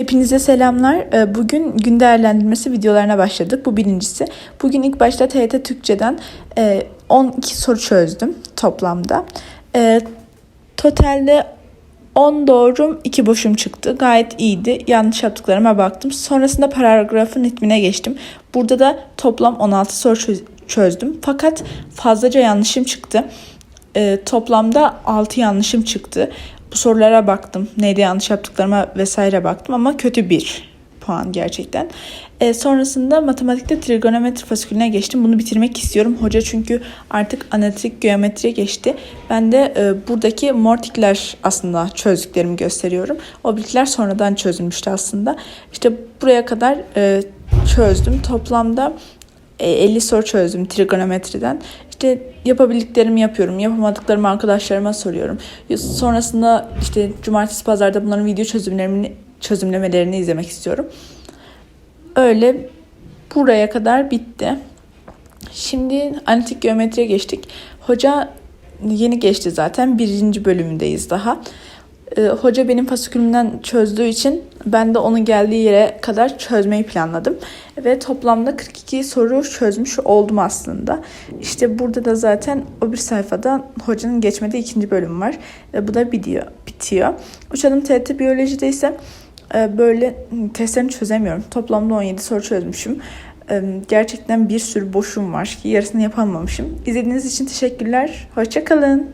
Hepinize selamlar. Ee, Bugün gün değerlendirmesi videolarına başladık. Bu birincisi. Bugün ilk başta TYT Türkçe'den e, 12 soru çözdüm toplamda. E, Totalde 10 doğrum 2 boşum çıktı. Gayet iyiydi. Yanlış yaptıklarıma baktım. Sonrasında paragrafın ritmine geçtim. Burada da toplam 16 soru çöz- çözdüm. Fakat fazlaca yanlışım çıktı. E, toplamda 6 yanlışım çıktı. Sorulara baktım. Neyde yanlış yaptıklarıma vesaire baktım ama kötü bir puan gerçekten. E, sonrasında matematikte trigonometri fasikülüne geçtim. Bunu bitirmek istiyorum. Hoca çünkü artık analitik geometriye geçti. Ben de e, buradaki mortikler aslında çözdüklerimi gösteriyorum. O bilgiler sonradan çözülmüştü aslında. İşte buraya kadar e, çözdüm. Toplamda 50 soru çözdüm trigonometriden. İşte yapabildiklerimi yapıyorum. Yapamadıklarımı arkadaşlarıma soruyorum. Sonrasında işte cumartesi pazarda bunların video çözümlerini çözümlemelerini izlemek istiyorum. Öyle buraya kadar bitti. Şimdi analitik geometriye geçtik. Hoca yeni geçti zaten. Birinci bölümündeyiz daha. Ee, hoca benim fasikülümden çözdüğü için ben de onun geldiği yere kadar çözmeyi planladım. Ve toplamda 42 soru çözmüş oldum aslında. İşte burada da zaten o bir sayfada hocanın geçmediği ikinci bölüm var. Ve bu da bitiyor. bitiyor. Uçalım TRT Biyoloji'de ise e, böyle testlerini çözemiyorum. Toplamda 17 soru çözmüşüm. E, Gerçekten bir sürü boşum var ki yarısını yapamamışım. İzlediğiniz için teşekkürler. Hoşçakalın.